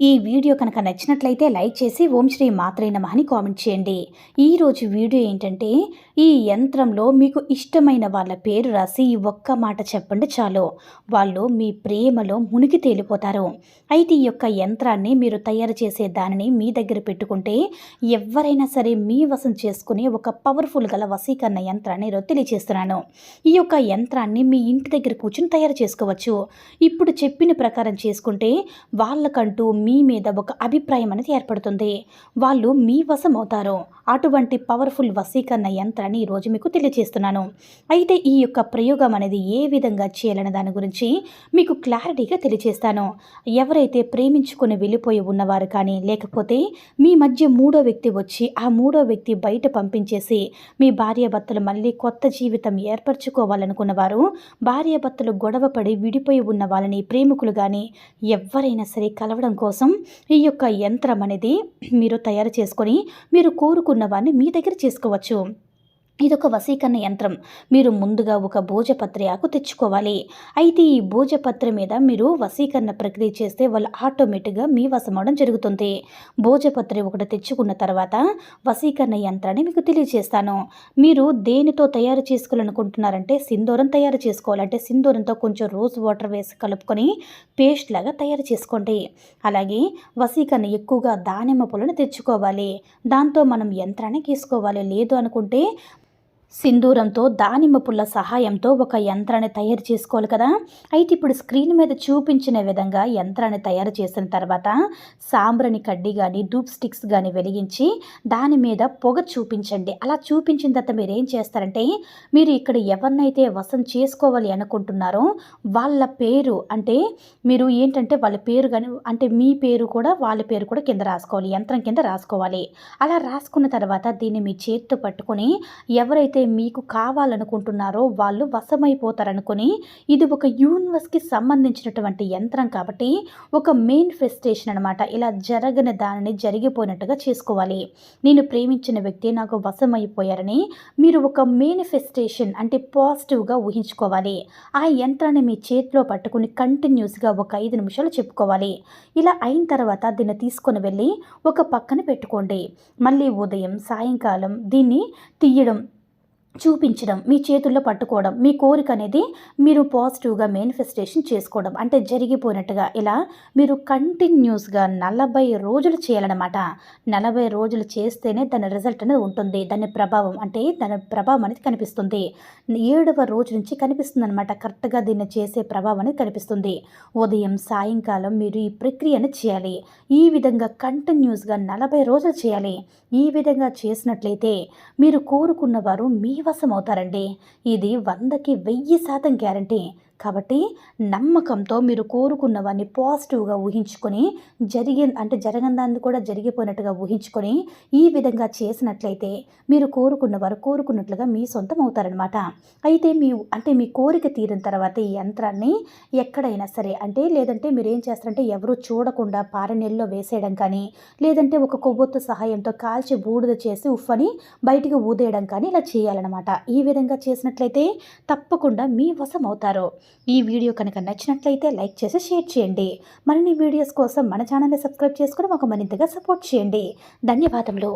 ఈ వీడియో కనుక నచ్చినట్లయితే లైక్ చేసి ఓం శ్రీ మాత్రైన మహని అని కామెంట్ చేయండి. ఈరోజు వీడియో ఏంటంటే ఈ యంత్రంలో మీకు ఇష్టమైన వాళ్ళ పేరు రాసి ఒక్క మాట చెప్పండి చాలు. వాళ్ళు మీ ప్రేమలో మునిగి తేలిపోతారు. అయితే ఈ యొక్క యంత్రాన్ని మీరు తయారు చేసే దానిని మీ దగ్గర పెట్టుకుంటే ఎవరైనా సరే మీ వశం చేసుకునే ఒక పవర్ఫుల్ గల వశీకరణ యంత్రాన్ని తెలియజేస్తున్నాను. ఈ యొక్క యంత్రాన్ని మీ ఇంటి దగ్గర కూర్చుని తయారు చేసుకోవచ్చు. ఇప్పుడు చెప్పిన ప్రకారం చేసుకుంటే వాళ్ళకంటూ మీ మీ మీద ఒక అభిప్రాయం అనేది ఏర్పడుతుంది. వాళ్ళు మీ వశమవుతారు. అటువంటి పవర్ఫుల్ వశీకరణ యంత్రాన్ని ఈరోజు మీకు తెలియజేస్తున్నాను. అయితే ఈ యొక్క ప్రయోగం అనేది ఏ విధంగా చేయాలనే దాని గురించి మీకు క్లారిటీగా తెలియజేస్తాను. ఎవరైతే ప్రేమించుకుని వెళ్ళిపోయి ఉన్నవారు కానీ లేకపోతే మీ మధ్య మూడో వ్యక్తి వచ్చి ఆ మూడో వ్యక్తి బయట పంపించేసి మీ భార్యాభర్తలు మళ్ళీ కొత్త జీవితం ఏర్పరచుకోవాలనుకున్న వారు భార్యాభర్తలు గొడవపడి విడిపోయి ఉన్న వాళ్ళని ప్రేమికులు కానీ ఎవరైనా సరే కలవడం కోసం ఈ యొక్క యంత్రం అనేది మీరు తయారు చేసుకొని మీరు కోరుకున్న వారిని మీ దగ్గర చేసుకోవచ్చు. ఇదొక వశీకరణ యంత్రం. మీరు ముందుగా ఒక భోజపత్రి ఆకు తెచ్చుకోవాలి. అయితే ఈ భోజపత్రి మీద మీరు వశీకరణ ప్రక్రియ చేస్తే వాళ్ళు ఆటోమేటిక్గా మీ వశమవడం జరుగుతుంది. భోజపత్రి ఒకటి తెచ్చుకున్న తర్వాత వశీకరణ యంత్రాన్ని మీకు తెలియజేస్తాను. మీరు దేనితో తయారు చేసుకోవాలనుకుంటున్నారంటే సింధూరం తయారు చేసుకోవాలంటే సింధూరంతో కొంచెం రోజ్ వాటర్ వేసి కలుపుకొని పేస్ట్ లాగా తయారు చేసుకోండి. అలాగే వశీకరణ ఎక్కువగా దానిమ్మ పూలను తెచ్చుకోవాలి. దాంతో మనం యంత్రాన్ని గీసుకోవాలి. లేదు అనుకుంటే సింధూరంతో దానిమ్మ పుల్ల సహాయంతో ఒక యంత్రాన్ని తయారు చేసుకోవాలి కదా. అయితే ఇప్పుడు స్క్రీన్ మీద చూపించిన విధంగా యంత్రాన్ని తయారు చేసిన తర్వాత సాంబ్రని కడ్డీ కానీ డూప్ స్టిక్స్ కానీ వెలిగించి దాని మీద పొగ చూపించండి. అలా చూపించిన తర్వాత మీరు ఏం చేస్తారంటే మీరు ఇక్కడ ఎవరినైతే వసం చేసుకోవాలి అనుకుంటున్నారో వాళ్ళ పేరు అంటే మీరు ఏంటంటే వాళ్ళ పేరు కానీ అంటే మీ పేరు కూడా వాళ్ళ పేరు కూడా కింద రాసుకోవాలి యంత్రం కింద రాసుకోవాలి. అలా రాసుకున్న తర్వాత దీన్ని మీ చేతితో పట్టుకొని ఎవరైతే మీకు కావాలనుకుంటున్నారో వాళ్ళు వశమైపోతారనుకొని ఇది ఒక యూనివర్స్కి సంబంధించినటువంటి యంత్రం కాబట్టి ఒక మేనిఫెస్టేషన్ అనమాట ఇలా జరగని దానిని జరిగిపోయినట్టుగా చేసుకోవాలి. నేను ప్రేమించిన వ్యక్తి నాకు వశమైపోయారని మీరు ఒక మేనిఫెస్టేషన్ అంటే పాజిటివ్గా ఊహించుకోవాలి. ఆ యంత్రాన్ని మీ చేతిలో పట్టుకుని కంటిన్యూస్గా ఒక ఐదు నిమిషాలు చెప్పుకోవాలి. ఇలా అయిన తర్వాత దీన్ని తీసుకొని వెళ్ళి ఒక పక్కన పెట్టుకోండి. మళ్ళీ ఉదయం సాయంకాలం దీన్ని తీయడం చూపించడం మీ చేతుల్లో పట్టుకోవడం మీ కోరిక అనేది మీరు పాజిటివ్గా మేనిఫెస్టేషన్ చేసుకోవడం. అంటే జరిగిపోయినట్టుగా ఇలా మీరు కంటిన్యూస్గా నలభై రోజులు చేయాలన్నమాట. నలభై రోజులు చేస్తేనే దాని రిజల్ట్ అనేది ఉంటుంది. దాని ప్రభావం అంటే దాని ప్రభావం అనేది కనిపిస్తుంది. ఏడవ రోజు నుంచి కనిపిస్తుంది అనమాట కరెక్ట్గా దీన్ని చేసే ప్రభావం అనేది కనిపిస్తుంది. ఉదయం సాయంకాలం మీరు ఈ ప్రక్రియను చేయాలి. ఈ విధంగా కంటిన్యూస్గా నలభై రోజులు చేయాలి. ఈ విధంగా చేసినట్లయితే మీరు కోరుకున్నవారు మీ మీ వశం ఇది వందకి వెయ్యి శాతం గ్యారంటీ. కాబట్టి నమ్మకంతో మీరు కోరుకున్నవన్నీ పాజిటివ్గా ఊహించుకొని జరిగే అంటే జరగందాన్ని కూడా జరిగిపోయినట్టుగా ఊహించుకొని ఈ విధంగా చేసినట్లయితే మీరు కోరుకున్న వారు కోరుకున్నట్లుగా మీ సొంతం అవుతారనమాట అయితే మీ అంటే మీ కోరిక తీరిన తర్వాత ఈ యంత్రాన్ని ఎక్కడైనా సరే అంటే లేదంటే మీరు ఏం చేస్తారంటే ఎవరు చూడకుండా పారనీళ్ళలో వేసేయడం కానీ లేదంటే ఒక కొవ్వొత్తు సహాయంతో కాల్చి బూడిద చేసి ఉఫ్ఫని బయటికి ఊదేయడం కానీ ఇలా చేయాలన్నమాట. ఈ విధంగా చేసినట్లయితే తప్పకుండా మీ వశం అవుతారు ఈ వీడియో కనుక నచ్చినట్లయితే లైక్ చేసి షేర్ చేయండి. మరిన్ని వీడియోస్ కోసం మన ఛానల్ని సబ్స్క్రైబ్ చేసుకుని మాకు మరింతగా సపోర్ట్ చేయండి. ధన్యవాదములు.